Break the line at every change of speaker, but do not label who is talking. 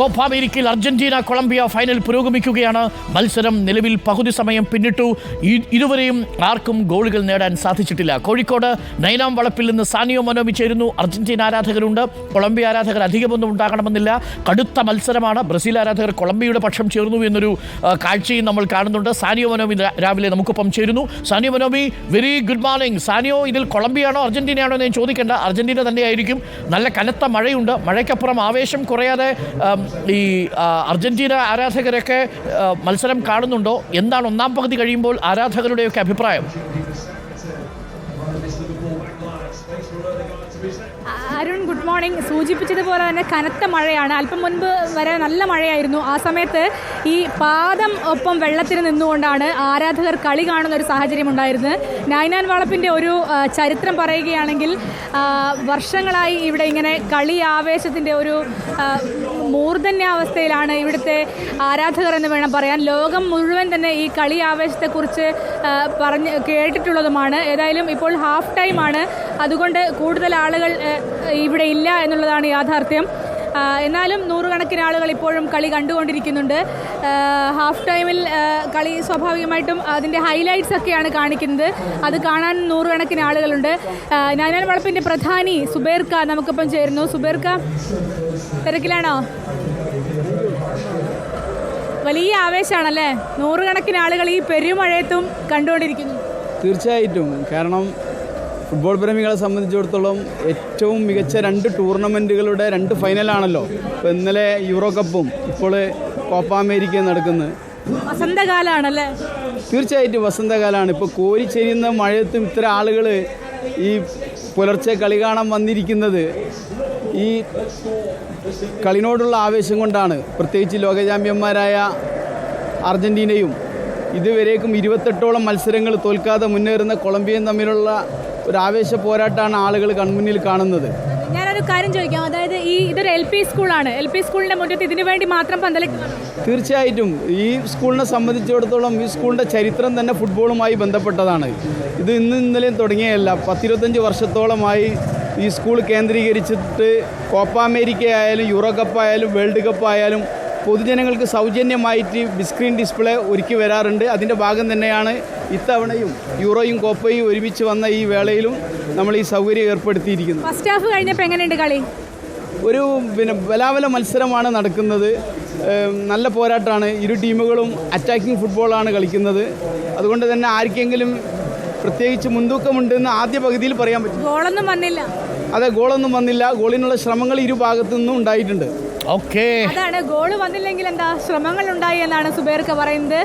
Copa അമേരിക്കയിൽ Argentina Colombia final പുരോഗമിക്കുകയാണ്. മത്സരം നിലവിൽ പകുതി സമയം പിന്നിട്ടു. ഇതുവരെയും ആർക്കും ഗോളുകൾ നേടാൻ സാധിച്ചിട്ടില്ല. കോഴിക്കോട് നൈനാം വളപ്പിൽ നിന്ന് സാനിയോ മനോമി ചേരുന്നു. അർജന്റീന ആരാധകരുണ്ട്. കൊളംബിയ ആരാധകർ അധികമൊന്നും ഉണ്ടാകണമെന്നില്ല. കടുത്ത മത്സരമാണ്. ബ്രസീൽ ആരാധകർ കൊളംബിയയുടെ പക്ഷം ചേർന്നു എന്നൊരു കാഴ്ചയും നമ്മൾ കാണുന്നുണ്ട്. സാനിയോ മനോമി രാവിലെ നമുക്കൊപ്പം ചേരുന്നു. Saniyo Manomi very good morning Saniyo ഇതിൽ കൊളംബിയാണോ അർജന്റീനയാണോ എന്ന് ചോദിക്കേണ്ട. അർജന്റീന തന്നെയായിരിക്കും. നല്ല കനത്ത മഴയുണ്ട്. മഴയ്ക്കപ്പുറം ആവേശം കുറയാതെ ഈ അർജന്റീന ആരാധകരൊക്കെ മത്സരം കാണുന്നുണ്ടോ? എന്താണ് ഒന്നാം പകുതി കഴിയുമ്പോൾ ആരാധകരുടെയൊക്കെ അഭിപ്രായം?
Arun good morning. സൂചിപ്പിച്ചതുപോലെ തന്നെ കനത്ത മഴയാണ്. അല്പം മുൻപ് വരെ നല്ല മഴയായിരുന്നു. ആ സമയത്ത് ഈ പാദം ഒപ്പം വെള്ളത്തിന് നിന്നുകൊണ്ടാണ് ആരാധകർ കളി കാണുന്ന ഒരു സാഹചര്യം ഉണ്ടായിരുന്നത്. നൈനാൻ വളപ്പിന്റെ ഒരു ചരിത്രം പറയുകയാണെങ്കിൽ വർഷങ്ങളായി ഇവിടെ ഇങ്ങനെ കളി ആവേശത്തിന്റെ ഒരു മൂർധന്യാവസ്ഥയിലാണ് ഇവിടുത്തെ ആരാധകർ എന്ന് വേണം പറയാൻ. ലോകം മുഴുവൻ തന്നെ ഈ കളി ആവേശത്തെക്കുറിച്ച് പറഞ്ഞ് കേട്ടിട്ടുള്ളതുമാണ്. ഏതായാലും ഇപ്പോൾ ഹാഫ് ടൈമാണ്. അതുകൊണ്ട് കൂടുതൽ ആളുകൾ ഇവിടെ ഇല്ല എന്നുള്ളതാണ് യാഥാർത്ഥ്യം. എന്നാലും നൂറുകണക്കിന് ആളുകൾ ഇപ്പോഴും കളി കണ്ടുകൊണ്ടിരിക്കുന്നുണ്ട്. ഹാഫ് ടൈമിൽ കളി സ്വാഭാവികമായിട്ടും അതിന്റെ ഹൈലൈറ്റ്സ് ഒക്കെയാണ് കാണിക്കുന്നത്. അത് കാണാൻ നൂറുകണക്കിന് ആളുകളുണ്ട്. ആ, നാനാൻ വളപ്പിന്റെ പ്രധാനി സുബേർക്ക നമുക്കിപ്പം ചേരുന്നു. സുബേർക്ക തിരക്കിലാണോ? വലിയ ആവേശമാണല്ലേ? നൂറുകണക്കിന് ആളുകൾ ഈ പെരുമഴയത്തും കണ്ടുകൊണ്ടിരിക്കുന്നു.
തീർച്ചയായിട്ടും. കാരണം ഫുട്ബോൾ പ്രേമികളെ സംബന്ധിച്ചിടത്തോളം ഏറ്റവും മികച്ച രണ്ട് ടൂർണമെന്റുകളുടെ രണ്ട് ഫൈനലാണല്ലോ. ഇപ്പോൾ ഇന്നലെ യൂറോ കപ്പും ഇപ്പോൾ കോപ്പ അമേരിക്ക നടക്കുന്നത്
വസന്തകാലാണല്ലേ?
തീർച്ചയായിട്ടും വസന്തകാലമാണ് ഇപ്പോൾ കോരിച്ചെരിയുന്ന മഴയത്തും ഇത്ര ആളുകൾ ഈ പുലർച്ചെ കളി കാണാൻ വന്നിരിക്കുന്നത് ഈ കളിനോടുള്ള ആവേശം കൊണ്ടാണ്. പ്രത്യേകിച്ച് ലോക ചാമ്പ്യന്മാരായ അർജന്റീനയും ഇതുവരേക്കും ഇരുപത്തെട്ടോളം മത്സരങ്ങൾ തോൽക്കാതെ മുന്നേറുന്ന കൊളംബിയയും തമ്മിലുള്ള ഒരു ആവേശ പോരാട്ടമാണ് ആളുകൾ കൺമുന്നിൽ കാണുന്നത്.
ഞാനൊരു കാര്യം ചോദിക്കാം. അതായത് ഈ ഇതൊരു എൽ പി സ്കൂളാണ്. എൽ പി സ്കൂളിന്റെ മുറ്റത്ത് ഇതിനു വേണ്ടി മാത്രം പന്തല
തീർച്ചയായിട്ടും. ഈ സ്കൂളിനെ സംബന്ധിച്ചിടത്തോളം ഈ സ്കൂളിന്റെ ചരിത്രം തന്നെ ഫുട്ബോളുമായി ബന്ധപ്പെട്ടതാണ്. ഇത് ഇന്ന് ഇന്നലെയും തുടങ്ങിയല്ല പത്തിരുപത്തഞ്ച് വർഷത്തോളമായി ഈ സ്കൂൾ കേന്ദ്രീകരിച്ചിട്ട് കോപ്പ അമേരിക്ക ആയാലും യൂറോ കപ്പ് ആയാലും വേൾഡ് കപ്പ് ആയാലും പൊതുജനങ്ങൾക്ക് സൗജന്യമായിട്ട് ബിസ്ക്രീൻ ഡിസ്പ്ലേ ഒരുക്കി വരാറുണ്ട്. അതിന്റെ ഭാഗം തന്നെയാണ് ഇത്തവണയും യൂറോയും കോപ്പയും ഒരുമിച്ച് വന്ന ഈ വേളയിലും നമ്മൾ ഈ സൗകര്യം ഏർപ്പെടുത്തിയിരിക്കുന്നത്.
ഫസ്റ്റ് ഹാഫ് കഴിഞ്ഞപ്പോൾ എങ്ങനെയുണ്ട് കളി?
ഒരു പിന്നെ ബലാബല മത്സരമാണ് നടക്കുന്നത്. നല്ല പോരാട്ടമാണ്. ഇരു ടീമുകളും അറ്റാക്കിംഗ് ഫുട്ബോളാണ് കളിക്കുന്നത്. അതുകൊണ്ട് തന്നെ ആർക്കെങ്കിലും പ്രത്യേകിച്ച് മുൻതൂക്കമുണ്ടെന്ന് ആദ്യ പകുതിയിൽ പറയാൻ പറ്റും.
ഗോളൊന്നും വന്നില്ല.
അതെ ഗോളൊന്നും വന്നില്ല. ഗോളിനുള്ള ശ്രമങ്ങൾ ഇരു ഭാഗത്തു നിന്നും ഉണ്ടായിട്ടുണ്ട്.
അതാണ്. ഗോൾ വന്നില്ലെങ്കിൽ എന്താ ശ്രമങ്ങൾ ഉണ്ടായി എന്നാണ് സുബേർക്ക് പറയുന്നത്.